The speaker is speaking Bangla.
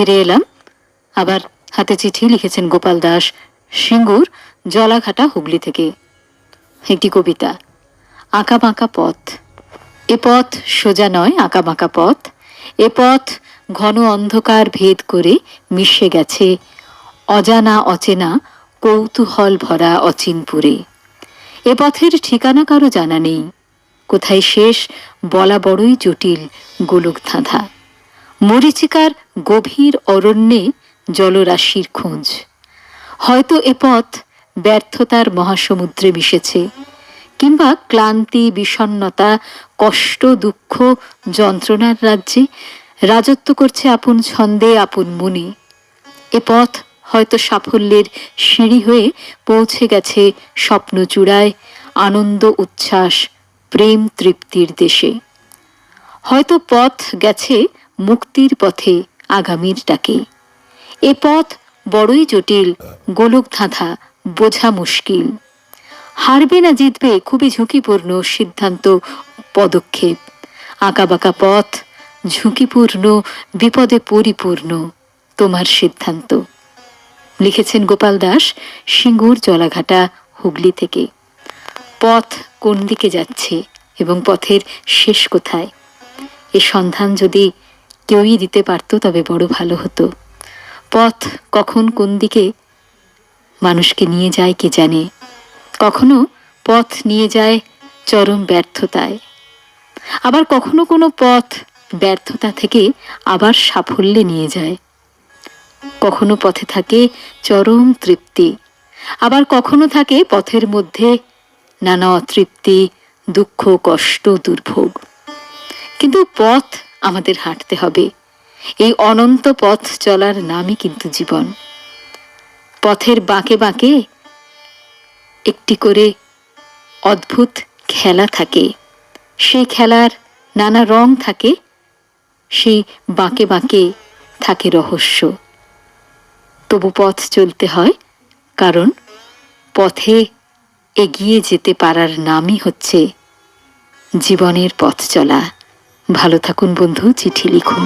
ফিরে এলাম। আবার হাতে চিঠি লিখেছেন গোপাল দাস, সিঙ্গুর জলাঘাটা হুগলি থেকে। একটি কবিতা, আঁকা বাঁকা পথ। এ পথ সোজা নয়, আঁকা বাঁকা পথ। এ পথ ঘন অন্ধকার ভেদ করে মিশে গেছে। অজানা, অচেনা, কৌতূহল ভরা অচিনপুরে। এ পথের ঠিকানা কারও জানা নেই। কোথায় শেষ, বলা বড়ই জটিল গোলক ধাঁধা মরিচিকার গভীর অরণ্যে জলরাশির খোঁজ। হয়তো এ পথ ব্যর্থতার মহাসমুদ্রে মিশেছে, কিংবা ক্লান্তি, বিষণ্ণতা, কষ্ট, দুঃখ, যন্ত্রণার রাজ্যে রাজত্ব করছে আপন ছন্দে, আপন মনে। এ পথ হয়তো সাফল্যের সিঁড়ি হয়ে পৌঁছে গেছে স্বপ্ন চূড়ায় আনন্দ, উচ্ছ্বাস, প্রেম, তৃপ্তির দেশে। হয়তো পথ গেছে মুক্তির পথে আগামীর ডাকে। এ পথ বড়ই জটিল, গোলক ধাঁধা, বোঝা মুশকিল। হারবে না জিতবে খুবই ঝুঁকিপূর্ণ সিদ্ধান্ত, পদক্ষেপ। আঁকাবাঁকা পথ, ঝুঁকিপূর্ণ, বিপদে পরিপূর্ণ, তোমার সিদ্ধান্ত। লিখেছেন গোপাল দাস, সিঙ্গুর জলাঘাটা হুগলি থেকে। পথ কোন দিকে যাচ্ছে এবং পথের শেষ কোথায়? এ সন্ধান যদি কেউই দিতে পারতো তবে বড় ভালো হতো। পথ কখন কোন দিকে মানুষকে নিয়ে যায় কে জানে। কখনো পথ নিয়ে যায় চরম ব্যর্থতায়। আবার কখনো কোনো পথ ব্যর্থতা থেকে আবার সাফল্যে নিয়ে যায়। কখনো পথে থাকে চরম তৃপ্তি। আবার কখনো থাকে পথের মধ্যে নানা অতৃপ্তি, দুঃখ, কষ্ট, দুর্ভোগ। কিন্তু পথ আমাদের হাঁটতে হবে। এই অনন্ত পথ চলার নামই কিন্তু জীবন। পথের বাঁকে বাঁকে একটি করে অদ্ভুত খেলা থাকে। সেই খেলার নানা রং থাকে, সেই বাঁকে বাঁকে থাকে রহস্য। তবু পথ চলতে হয়, কারণ পথে এগিয়ে যেতে পারার নামই হচ্ছে জীবনের পথ চলা। ভালো থাকুন বন্ধু চিঠি লিখুন।